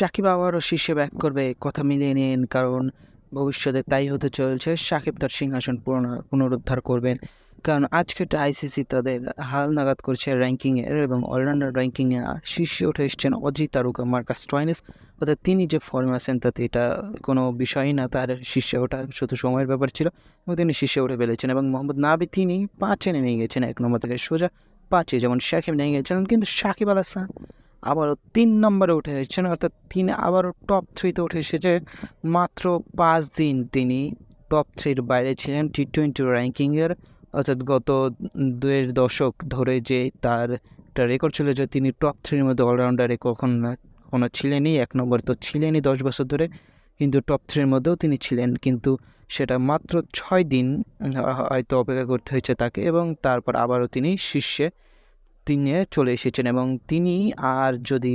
সাকিব আবারও শীর্ষে ব্যাক করবে, কথা মিলিয়ে নিন, কারণ ভবিষ্যতে তাই হতে চলছে, সাকিব তার সিংহাসন পুনর- পুনরুদ্ধার করবেন। কারণ আজকে আইসিসি তাদের হাল নাগাদ করছে র্যাঙ্কিংয়ের এবং অলরাউন্ডার র্যাঙ্কিংয়ে শীর্ষে উঠে এসেছেন অজিত তারকা, মার্কাস টয়েনিস অর্থাৎ তিনি যে ফর্মে আছেন, তাতে এটা কোনো বিষয়ই না, তার শীর্ষে ওঠা শুধু সময়ের ব্যাপার ছিল, এবং তিনি শীর্ষে উঠে ফেলেছেন, এবং মোহাম্মদ নাবি তিনি পাঁচে নেমে গেছেন এক নম্বর থেকে সোজা পাঁচে, যেমন সাকিব নেমে গেছিলেন কিন্তু সাকিব আল হাসান আবারও তিন নম্বরে উঠে এসেছেন, অর্থাৎ তিনি আবারও টপ থ্রিতে উঠে এসেছে। মাত্র পাঁচ দিন তিনি টপ থ্রির বাইরে ছিলেন টি টোয়েন্টি র্যাঙ্কিংয়ের অর্থাৎ গত দুয়ের দশক ধরে যে তার একটা রেকর্ড ছিল যে তিনি টপ থ্রির মধ্যে অলরাউন্ডারে কখন কখনো ছিলেনই, এক নম্বর তো ছিলেনই দশ বছর ধরে, কিন্তু টপ থ্রির মধ্যেও তিনি ছিলেন। কিন্তু সেটা মাত্র ছয় দিন হয়তো অপেক্ষা করতে হয়েছে তাকে এবং তারপর আবারও তিনি শীর্ষে তিনি চলে এসেছেন এবং তিনি আর যদি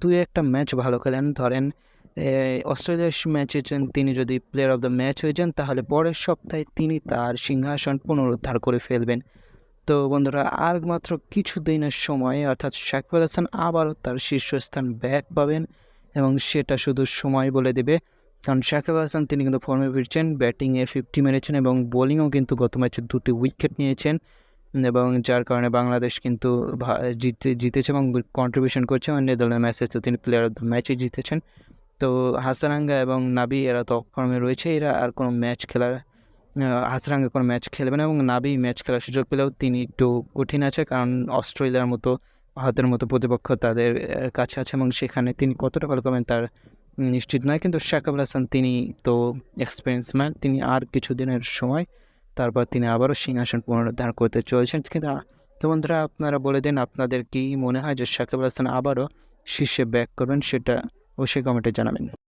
দু একটা ম্যাচ ভালো খেলেন, ধরেন অস্ট্রেলিয়ার ম্যাচে তিনি যদি প্লেয়ার অফ দ্য ম্যাচ হয়ে যান, তাহলে পরের সপ্তাহে তিনি তার সিংহাসন পুনরুদ্ধার করে ফেলবেন। তো বন্ধুরা, আর মাত্র কিছু দিনের সময়, অর্থাৎ শাকিব আল হাসান আবারও তার শীর্ষস্থান ব্যাক পাবেন এবং সেটা শুধু সময় বলে দেবে। কারণ শাকিব হাসান, তিনি কিন্তু ফর্মে ফিরছেন ব্যাটিংয়ে ফিফটি মেরেছেন এবং বোলিংও কিন্তু গত ম্যাচে দুটি উইকেট নিয়েছেন। এবং যার কারণে বাংলাদেশ কিন্তু জিতে জিতেছে এবং কন্ট্রিবিউশন করছে। অন্য দলের ম্যাচে তো তিনি প্লেয়ার অফ দ্য ম্যাচে জিতেছেন। তো হাসারাঙ্গা এবং নাবি এরা তো ফর্মে রয়েছে। এরা আর কোনো ম্যাচ খেলার আহ, হাসানাঙ্গা কোনো ম্যাচ খেলবে না এবং নাবি ম্যাচ খেলার সুযোগ পেলেও তিনি একটু কঠিন আছে। কারণ অস্ট্রেলিয়ার মতো ভারতের মতো প্রতিপক্ষ তাদের কাছে আছে এবং সেখানে তিনি কতটা ভালো করবেন তার নিশ্চিত নয়। কিন্তু শাকাব হাসান তিনি তো এক্সপিরিয়েন্স ম্যান তিনি আর কিছুদিনের সময় তারপর তিনি আবারও সিংহাসন পুনরুদ্ধার করতে চলেছেন। কিন্তু, তো বন্ধুরা, আপনারা বলে দিন আপনাদের কি মনে হয় যে সাকিব আল হাসান আবারও শীর্ষে ব্যাক করবেন সেটা অবশ্যই কমেন্টে জানাবেন।